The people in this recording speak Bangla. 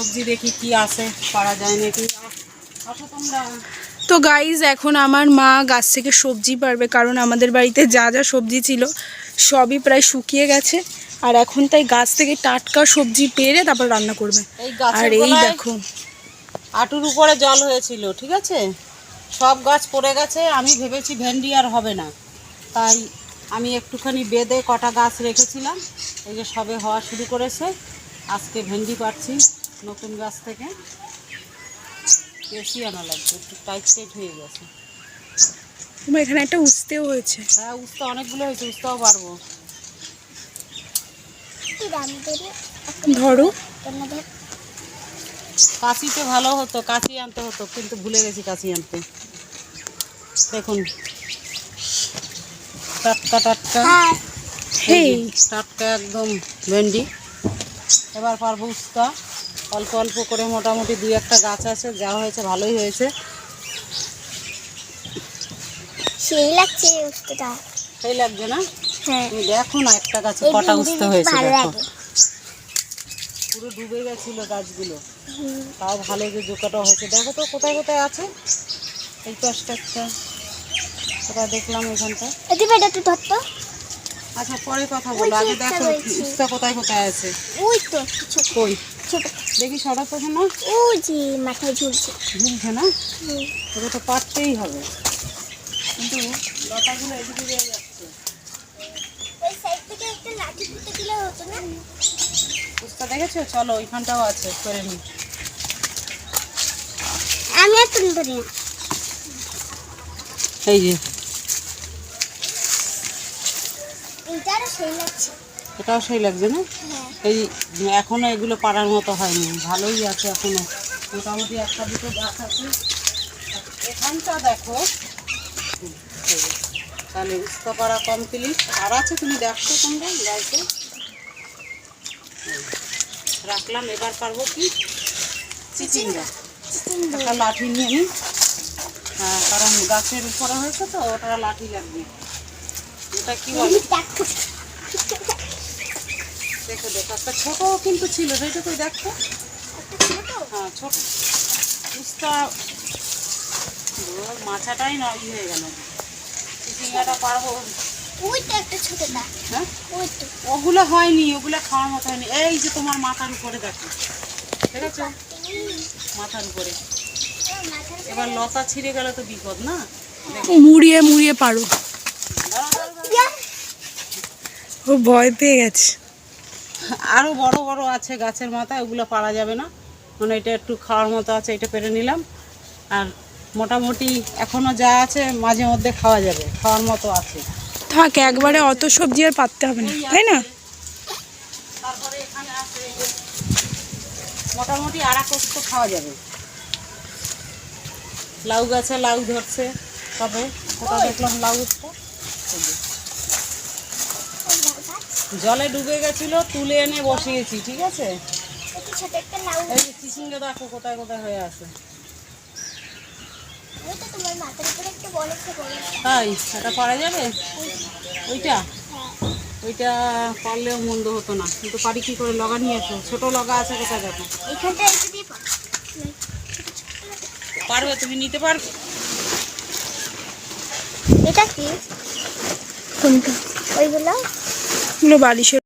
সবজি দেখি কি আছে পারা যায় নাকি? আসো তোমরা। তো গাইজ এখন আমার মা গাছ থেকে সবজি পারবে কারণ আমাদের বাড়িতে যা যা সবজি ছিল সবই প্রায় শুকিয়ে গেছে। আর এখন তাই গাছ থেকে টাটকা সবজি পেরে তারপর রান্না করবে। আর এই দেখো। আটুর উপরে জল হয়েছিল ঠিক আছে? সব গাছ পড়ে গেছে আমি ভেবেছি ভেন্ডি আর হবে না। তাই আমি একটুখানি বেঁধে কটা গাছ রেখেছিলাম এই যে সবে হওয়া শুরু করেছে আজকে ভেন্ডি পাচ্ছি নতুন গাছ থেকে। বেশি আনা লাগবে একটু টাইট টাইট হয়ে গেছে। তোমার এখানে একটা উস্তেও হয়েছে। হ্যাঁ উস্তা অনেকগুলো হয়েছে উস্তাও পারব। ধরো। কাঁচিতে ভালো হতো কাঁচি আনতে হতো কিন্তু ভুলে গেছি কাঁচি আনতে। দেখুন। টাটকা টাটকা। হেই এই যে, টাটকা একদম ভেন্ডি। এবার পারব উস্তা। অল্প অল্প করে মোটামুটি দুই একটা গাছ আছে যা হয়েছে ভালোই হয়েছে। সেই লাগছে এই সেই লাগবে না? হ্যাঁ। তুমি দেখো না একটা গাছে এই কটা ভিন্ডি হয়েছে দেখো। পুরো ডুবে গেছিল গাছগুলো। তাও ভালো যে জোকাটা হয়েছে। দেখো তো কোথায় কোথায় আছে? এই পাশটা একটা দেখলাম এখানটা। এটি একটু ধরতো। আচ্ছা পরে কথা বলো। আগে দেখো। উস্তা কোথায় কোথায় আছে। ওই তো কই? দেখি সরা তো না ওই যে মাথায় ঝুলছে। ঝুলছে না? ওকে তো পারতেই হবে। কিন্তু লতাগুলো এদিকে যাচ্ছে। ওই সাইড থেকে একটা লাঠি পুঁতে দিলে হতো না? উস্তা দেখেছ? চলো ওইখানটাও আছে করে নি। আমি আর তুলে এই যে এইটারও সেই লাগছে এটাও সেই লাগছে না? হ্যাঁ। এই এখনও এগুলো পাড়ার মতো হয়নি। ভালোই আছে এখনও। মোটামুটি একটা দুটো গাছ আছে। এখানটা দেখো। তাহলে উস্তা পাড়া কমপ্লিট আর আছে তুমি দেখছ তোমরা গাইতে রাখলাম এবার পারব কি? চিচিঙ্গা। একটা লাঠি নিয়ে নিই হ্যাঁ কারণ গাছের উপরে হয়েছে তো ওটা লাঠি লাগবে। ওটা কি বলে? দেখো দেখো একটা ছোট কিন্তু ছিল সেটা তো দেখো। হ্যাঁ ছোট। উস্তা ওর মাথাটাই নয় হয়ে গেল। চিচিঙ্গাটা পারব? হ্যাঁ? ওগুলো হয়নি ওগুলো খাওয়ার মতো হয়নি। এই যে তোমার মাথার উপরে দেখো। ঠিক আছে? মাথার উপরে। এবার লতা ছিঁড়ে গেলে তো বিপদ না? মুড়িয়ে মুড়িয়ে পারো। ও ভয় পেয়ে গেছে। আরও বড় বড় আছে গাছের মাথায় ওগুলো পারা যাবে না। মানে এটা একটু খাওয়ার মতো আছে এটা পেরে নিলাম। আর মোটামুটি এখনও যা আছে মাঝে মধ্যে খাওয়া যাবে খাওয়ার মতো আছে। থাক একবারে অত সবজি আর পাততে হবে না তাই না? তারপরে এখানে আছে মোটামুটি আড়া খাওয়া যাবে। লাউ গাছে লাউ ধরছে তবে কোথা দেখলাম লাউ। জলে ডুবে গেছিল তুলে এনে বসিয়েছি ঠিক আছে? এই যে চিচিঙ্গা দেখো কোথায় কোথায় হয়ে আছে। তাই? এটা পারা যাবে? ওইটা? হ্যাঁ। ওইটা পারলেও মন্দ হতো না। কিন্তু পারি কি করে লগা নিয়ে ছোট লগা আছে কোথায় দেখো? পারবে? তুমি নিতে পারবে এটা কি? কোনটা? ওইগুলো? এগুলো বালিশের